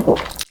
어.